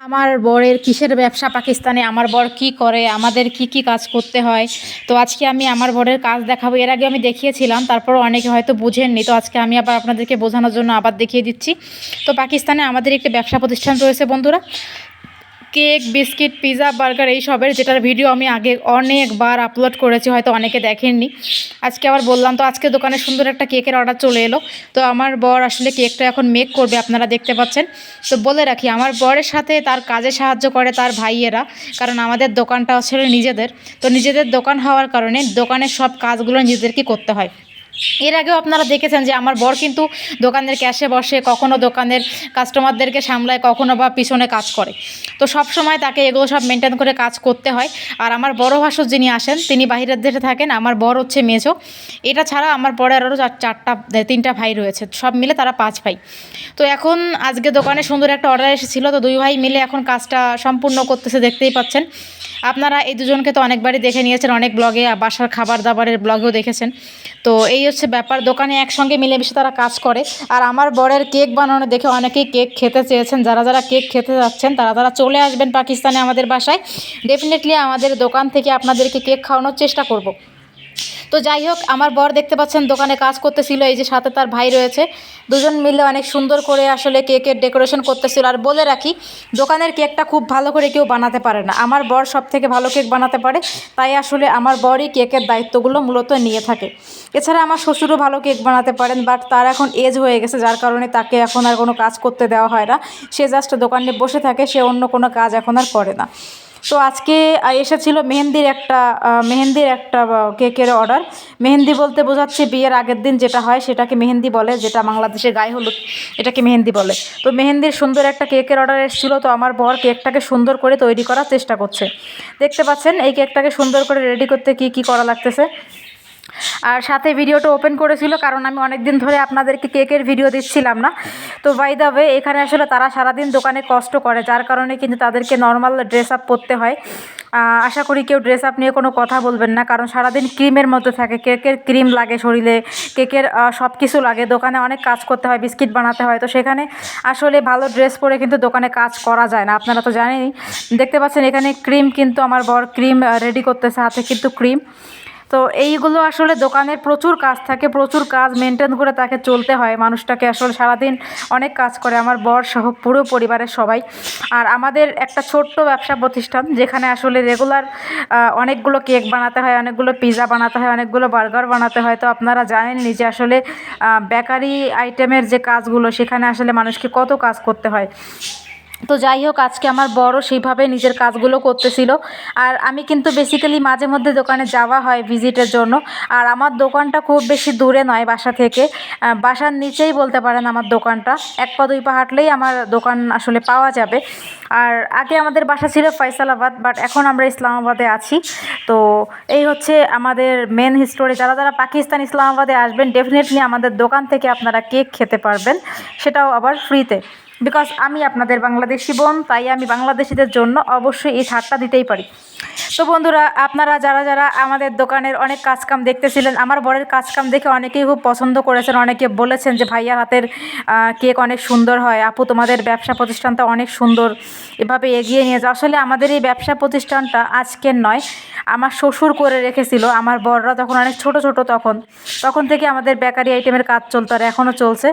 আমার বরের কিসের ব্যবসা পাকিস্তানে? আমার বর কি করে? আমাদের কি কি কাজ করতে হয়? তো আজকে আমি আমার বরের কাজ দেখাবো। এর আগে আমি দেখিয়েছিলাম তারপর অনেকে হয়তো বুঝেননি। তো আজকে আমি আবার আপনাদেরকে বোঝানোর জন্য আবার দেখিয়ে দিচ্ছি। তো পাকিস্তানে আমাদের একটি ব্যবসা প্রতিষ্ঠান রয়েছে, বন্ধুরা। কেক, বিস্কিট পিৎজা বার্গার এই সবের যেটার ভিডিও আমি আগে অনেকবার আপলোড করেছি, হয়তো অনেকে দেখেননি। আজকে আবার বললাম, তো আজকে দোকানে সুন্দর একটা কেকের অর্ডার চলে এলো। তো আমার বর আসলে কেকটা এখন মেক করবে, আপনারা দেখতে পাচ্ছেন। তো বলে রাখি, আমার বরের সাথে তার কাজে সাহায্য করে তার ভাইয়েরা, কারণ আমাদের দোকানটা আসলে নিজেদের। তো নিজেদের দোকান হওয়ার কারণে দোকানের সব কাজগুলো নিজেদেরকে করতে হয়। এর আগেও আপনারা দেখেছেন যে আমার বর কিন্তু দোকানের ক্যাশে বসে, কখনো দোকানের কাস্টমারদেরকে সামলায়, কখনো বা পিছনে কাজ করে। তো সব সময় তাকে এগুলো সব মেনটেন করে কাজ করতে হয়। আর আমার বড় ভাসুর যিনি আসেন, তিনি বাহিরের দেশে থাকেন, আমার বর হচ্ছে মেজো। এটা ছাড়া আমার পরে আরও চার, চারটা তিনটা ভাই রয়েছে। সব মিলে তারা পাঁচ ভাই। তো এখন আজকে দোকানে সুন্দর একটা অর্ডার এসেছিল। তো দুই ভাই মিলে এখন কাজটা সম্পূর্ণ করতেছে, দেখতেই পাচ্ছেন। আপনারা এই দুজনকে তো অনেকবারই দেখে নিয়েছেন, অনেক ব্লগে বাসার খাবার দাবারের ব্লগেও দেখেছেন। তো এই হচ্ছে ব্যাপার, দোকানে একসঙ্গে মিলেমিশে তারা কাজ করে। আর আমার বরের কেক বানানো দেখে অনেকেই কেক খেতে চেয়েছেন, যারা যারা কেক খেতে যাচ্ছেন, তারা তারা চলে আসবেন পাকিস্তানে আমাদের বাসায়। ডেফিনেটলি আমাদের দোকান থেকে আপনাদেরকে কেক খাওয়ানোর চেষ্টা করব। তো যাই হোক, আমার বর দেখতে পাচ্ছেন দোকানে কাজ করতেছিল, এই যে সাথে তার ভাই রয়েছে। দুজন মিলে অনেক সুন্দর করে আসলে কেকের ডেকোরেশন করতেছিল। আর বলে রাখি, দোকানের কেকটা খুব ভালো করে কেউ বানাতে পারে না। আমার বর সব থেকে ভালো কেক বানাতে পারে, তাই আসলে আমার বরই কেকের দায়িত্বগুলো মূলত নিয়ে থাকে। এছাড়া আমার শ্বশুরও ভালো কেক বানাতে পারেন, বাট তার এখন এজ হয়ে গেছে, যার কারণে তাকে এখন আর কোনো কাজ করতে দেওয়া হয় না। সে জাস্ট দোকানে বসে থাকে, সে অন্য কোনো কাজ এখন আর করে না। তো আজকে এসেছিল মেহেন্দির একটা মেহেন্দির একটা কেকের অর্ডার মেহেন্দি বলতে বোঝাচ্ছে বিয়ের আগের দিন যেটা হয়, সেটাকে মেহেন্দি বলে, যেটা বাংলাদেশে গায়ে হলুদ, এটাকে মেহেন্দি বলে। তো মেহেন্দির সুন্দর একটা কেকের অর্ডার এসেছিল, তো আমার বর কেকটাকে সুন্দর করে তৈরি করার চেষ্টা করছে। দেখতে পাচ্ছেন, এই কেকটাকে সুন্দর করে রেডি করতে কি কি করা লাগতেছে? আর সাথে ভিডিওটা ওপেন করেছিল, কারণ আমি অনেক দিন ধরে আপনাদেরকে কেকের ভিডিও দিচ্ছিলাম না। তো বাই দ্য ওয়ে এখানে আসলে তারা সারাদিন দোকানে কষ্ট করে, যার কারণে কিন্তু তাদেরকে নর্মাল ড্রেস আপ পরতে হয়। আশা করি কেউ ড্রেস আপ নিয়ে কোনো কথা বলবেন না, কারণ সারাদিন ক্রিমের মধ্যে থাকে, কেকের ক্রিম লাগে শরীরে, কেকের সব কিছু লাগে, দোকানে অনেক কাজ করতে হয়, বিস্কিট বানাতে হয়। তো সেখানে আসলে ভালো ড্রেস পরে কিন্তু দোকানে কাজ করা যায় না, আপনারা তো জানেনই। দেখতে পাচ্ছেন এখানে ক্রিম কিন্তু আমার বর ক্রিম রেডি করতেছে, হাতে কিন্তু ক্রিম তো এইগুলো আসলে দোকানের প্রচুর কাজ থাকে, প্রচুর কাজ মেনটেন করে তাকে চলতে হয়। মানুষটাকে আসলে সারাদিন অনেক কাজ করে। আমার বর সহ পুরো পরিবারের সবাই। আর আমাদের একটা ছোট্ট ব্যবসা প্রতিষ্ঠান যেখানে আসলে রেগুলার অনেকগুলো কেক বানাতে হয়, অনেকগুলো পিৎজা বানাতে হয়, অনেকগুলো বার্গার বানাতে হয়। তো আপনারা জানেননি যে আসলে বেকারি আইটেমের যে কাজগুলো, সেখানে আসলে মানুষকে কত কাজ করতে হয়। তো যাই হোক, আজকে আমার বড় সেইভাবে নিজের কাজগুলো করতেছিল। আর আমি কিন্তু বেসিক্যালি মাঝে মধ্যে দোকানে যাওয়া হয় ভিজিটের জন্য। আর আমার দোকানটা খুব বেশি দূরে নয় বাসা থেকে। বাসার নিচেই বলতে পারেন আমার দোকানটা। এক পা, দুই পা হাঁটলেই আমার দোকান আসলে পাওয়া যাবে। আর আগে আমাদের বাসা ছিল ফয়সালাবাদ বাট এখন আমরা ইসলামাবাদে আছি। তো এই হচ্ছে আমাদের মেন হিস্টোরি যারা যারা পাকিস্তান, ইসলামাবাদে আসবেন ডেফিনেটলি আমাদের দোকান থেকে আপনারা কেক খেতে পারবেন। সেটাও আবার ফ্রিতে বিকজ আমি আপনাদের বাংলাদেশি বোন, তাই আমি বাংলাদেশিদের জন্য অবশ্যই এই ছাড়টা দিতেই পারি। তো বন্ধুরা, আপনারা যারা যারা আমাদের দোকানের অনেক কাজকাম দেখতেছিলেন, আমার বরের কাজকাম দেখে অনেকেই খুব পছন্দ করেছেন, অনেকে বলেছেন যে ভাইয়ার হাতের কেক অনেক সুন্দর হয়। আপু, তোমাদের ব্যবসা প্রতিষ্ঠানটা অনেক সুন্দর, এভাবে এগিয়ে নিয়ে যাও। আসলে আমাদের এই ব্যবসা প্রতিষ্ঠানটা আজকের নয়, আমার শ্বশুর করে রেখেছিল, আমার বররা তখন অনেক ছোট ছোট তখন তখন থেকে আমাদের বেকারি আইটেমের কাজ চলতো আর এখনও চলছে।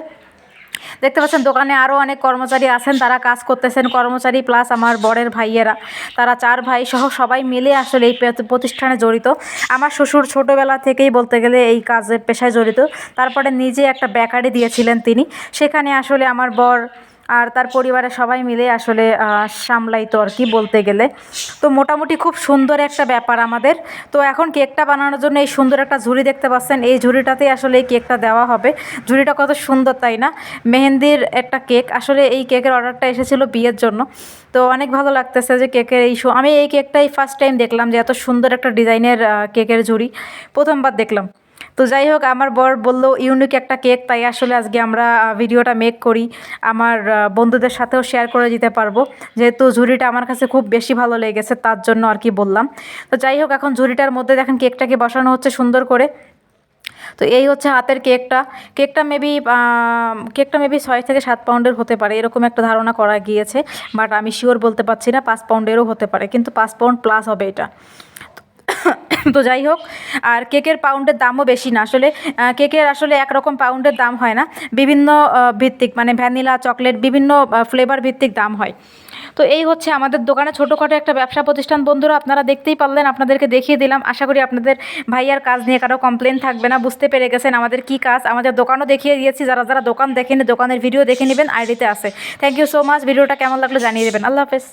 দেখতে পাচ্ছেন, দোকানে আরও অনেক কর্মচারী আছেন, তারা কাজ করতেছেন, কর্মচারী প্লাস আমার বরের ভাইয়েরা। তারা চার ভাই সহ সবাই মিলে আসলে এই প্রতিষ্ঠানে জড়িত। আমার শ্বশুর ছোটোবেলা থেকেই বলতে গেলে এই কাজের পেশায় জড়িত। তারপরে নিজে একটা বেকারি দিয়েছিলেন তিনি। সেখানে আসলে আমার বর আর তার পরিবারের সবাই মিলে আসলে সামলাইতো আর কি বলতে গেলে। তো মোটামুটি খুব সুন্দর একটা ব্যাপার আমাদের। তো এখন কেকটা বানানোর জন্য এই সুন্দর একটা ঝুড়ি দেখতে পাচ্ছেন। এই ঝুড়িটাতেই আসলে এই কেকটা দেওয়া হবে। ঝুড়িটা কত সুন্দর, তাই না? মেহেন্দির একটা কেক। আসলে এই কেকের অর্ডারটা এসেছিল বিয়ের জন্য। তো অনেক ভালো লাগতেছে যে কেকের এই আমি এই কেকটাই ফার্স্ট টাইম দেখলাম যে এত সুন্দর একটা ডিজাইনের কেকের ঝুড়ি। প্রথমবার দেখলাম। তো যাই হোক, আমার বর বলল, ইউনিক একটা কেক, তাই আসলে আজকে আমরা ভিডিওটা মেক করি। আমার বন্ধুদের সাথেও শেয়ার করে দিতে পারব। যেহেতু ঝুড়িটা আমার কাছে খুব বেশি ভালো লেগেছে, তার জন্য আর কি বললাম। তো যাই হোক, এখন ঝুড়িটার মধ্যে দেখেন কেকটাকে বসানো হচ্ছে সুন্দর করে। তো এই হচ্ছে হাতের কেকটা। কেকটা মেবি কেকটা মেবি ছয় থেকে সাত পাউন্ডের হতে পারে, এরকম একটা ধারণা করা গিয়েছে। বাট আমি শিওর বলতে পারছি না, পাঁচ পাউন্ডেরও হতে পারে, কিন্তু পাঁচ পাউন্ড প্লাস হবে এটা। তো যাই হোক, আর কেকের পাউন্ডের দামও বেশি না। আসলে কেকের আসলে একরকম পাউন্ডের দাম হয় না। বিভিন্ন ভিত্তিক মানে ভ্যানিলা, চকলেট, বিভিন্ন ফ্লেভার ভিত্তিক দাম হয়। তো এই হচ্ছে আমাদের দোকানে ছোটোখাটো একটা ব্যবসা প্রতিষ্ঠান। বন্ধুরা, আপনারা দেখতেই পারলেন, আপনাদেরকে দেখিয়ে দিলাম। আশা করি আপনাদের ভাইয়ার কাজ নিয়ে কারও কমপ্লেন থাকবে না। বুঝতে পেরে গেছেন আমাদের কি কাজ। আমাদের দোকানও দেখিয়ে দিয়েছি। যারা যারা দোকান দেখেনি, দোকানের ভিডিও দেখে নেবেন, আইডিতে আছে। থ্যাংক ইউ সো মাচ ভিডিওটা কেমন লাগল জানিয়ে দেবেন। আল্লাহ হাফেজ।